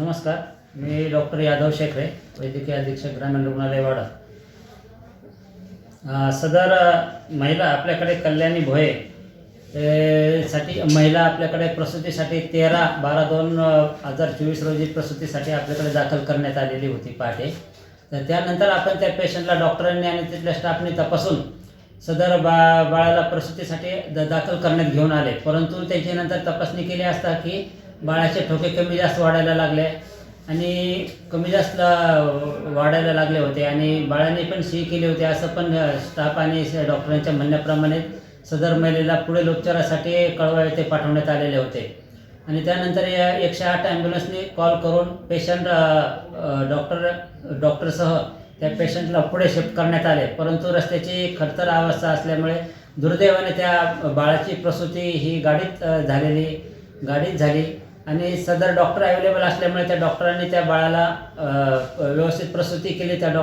नमस्कार मी डॉक्टर यादव शेखरे वैद्यकीय अधीक्षक ग्रामीण रुग्णालय वाडा. सदर महिला आपल्याकडे कल्याणी भोये. साठी महिला आपल्याकडे प्रसूतीसाठी तेरा बारा दोन हजार चोवीस रोजी प्रसूतीसाठी आपल्याकडे दाखल करण्यात आलेली होती पहाटे तर त्यानंतर आपण त्या पेशंटला डॉक्टरांनी आणि तिथल्या स्टाफने तपासून सदर बा बाळाला प्रसूतीसाठी द दाखल करण्यात घेऊन आले. परंतु त्याच्यानंतर नंतर तपासणी केली असता की बाळाचे ठोके कमी जास्त वाढायला लागले आणि कमी जास्त वाढायला लागले होते आणि बाळाने पण सी केली होती असं पण स्टाफ आणि डॉक्टरांच्या म्हणण्याप्रमाणे सदर महिलेला पुढील उपचारासाठी कळवा येथे पाठवण्यात आलेले होते. आणि त्यानंतर या एकशे आठ ॲम्ब्युलन्सने कॉल करून पेशंट डॉक्टर डॉक्टरसह त्या पेशंटला पुढे शिफ्ट करण्यात आले. परंतु रस्त्याची खडतर अवस्था असल्यामुळे दुर्दैवाने त्या बाळाची प्रसूती ही गाडीत झालेली गाडीत झाली. आणि सदर डॉक्टर अवेलेबल असल्यामुळे त्या डॉक्टरांनी त्या बाळाला व्यवस्थित प्रसूती केली त्या डॉ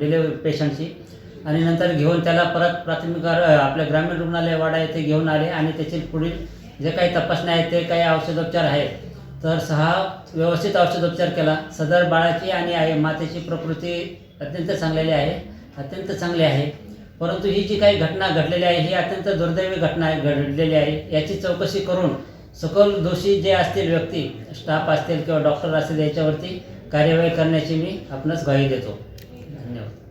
डिलेवरी पेशंटची. आणि नंतर घेऊन त्याला परत प्राथमिक आपल्या ग्रामीण रुग्णालय वाडा येथे घेऊन आले आणि त्याचे पुढील जे काही तपासण्या आहेत ते काही औषधोपचार आहेत. तर सहा व्यवस्थित औषधोपचार केला. सदर बाळाची आणि आई मातेची प्रकृती अत्यंत चांगलेली आहे अत्यंत चांगली आहे. परंतु ही जी काही घटना घडलेली आहे ही अत्यंत दुर्दैवी घटना आहे घडलेली आहे. याची चौकशी करून सकल दोषी जे असतील व्यक्ती स्टाफ असतील किंवा डॉक्टर असतील याच्यावरती कार्यवाही करण्याची मी आपणास ग्वाही देतो. धन्यवाद.